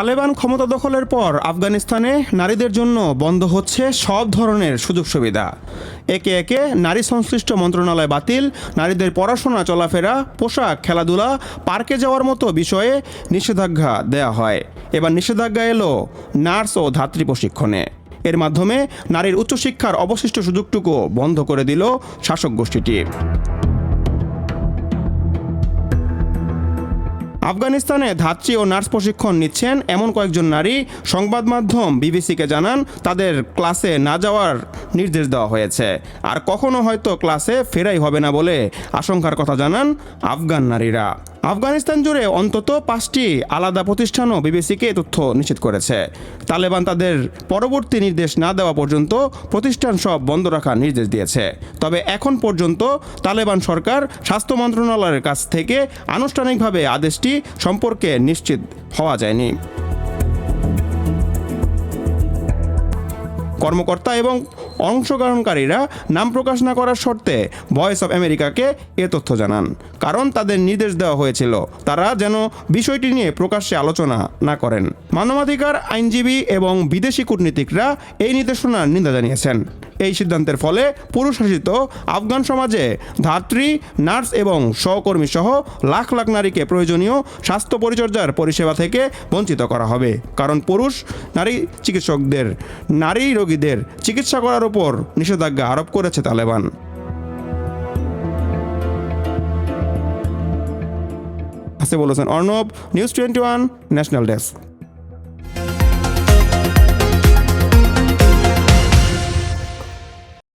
তালেবান ক্ষমতা দখলের পর আফগানিস্তানে নারীদের জন্য বন্ধ হচ্ছে সব ধরনের সুযোগ সুবিধা। একে একে নারী সংশ্লিষ্ট মন্ত্রণালয় বাতিল, নারীদের পড়াশোনা, চলাফেরা, পোশাক, খেলাধুলা, পার্কে যাওয়ার মতো বিষয়ে নিষেধাজ্ঞা দেয়া হয়। এবার নিষেধাজ্ঞা এলো নার্স ও ধাত্রী প্রশিক্ষণে। এর মাধ্যমে নারীর উচ্চশিক্ষার অবশিষ্ট সুযোগটুকু বন্ধ করে দিল শাসক গোষ্ঠীটি। আফগানিস্তানে ধাত্রী ও নার্স প্রশিক্ষণ নিচ্ছেন এমন কয়েকজন নারী। সংবাদ মাধ্যম বিবিসিকে জানান, তাদের ক্লাসে না যাওয়ার নির্দেশ দেওয়া হয়েছে। আর কখনো হয়তো ক্লাসে ফেরাই হবে না বলে আশঙ্কার কথা জানান আফগান নারীরা। আফগানিস্তান জুড়ে অন্তত পাঁচটি আলাদা প্রতিষ্ঠানও বিবিসিকে তথ্য নিশ্চিত করেছে। তালেবান তাদের পরবর্তী নির্দেশ না দেওয়া পর্যন্ত প্রতিষ্ঠান সব বন্ধ রাখার নির্দেশ দিয়েছে। তবে এখন পর্যন্ত তালেবান সরকার স্বাস্থ্য মন্ত্রণালয়ের কাছ থেকে আনুষ্ঠানিকভাবে আদেশটি সম্পর্কে নিশ্চিত হওয়া যায়নি। কর্মকর্তা এবং অংশগ্রহণকারীরা নাম প্রকাশ না করার শর্তে ভয়েস অব আমেরিকাকে এ তথ্য জানান। কারণ তাদের নির্দেশ দেওয়া হয়েছিল, তারা যেন বিষয়টি নিয়ে প্রকাশ্যে আলোচনা না করেন। মানবাধিকার আইনজীবী এবং বিদেশি কূটনীতিকরা এই নির্দেশনার নিন্দা জানিয়েছেন। এই সিদ্ধান্তের ফলে পুরুষ শাসিত আফগান সমাজে ধাত্রী, নার্স এবং সহকর্মী সহ লাখ লাখ নারীকে প্রয়োজনীয় স্বাস্থ্য পরিচর্যার পরিষেবা থেকে বঞ্চিত করা হবে। কারণ পুরুষ নারী চিকিৎসকদের, নারী রোগীদের চিকিৎসা করার উপর নিষেধাজ্ঞা আরোপ করেছে তালেবান। হাসে বলেছেন Arnab, news twenty one, national desk.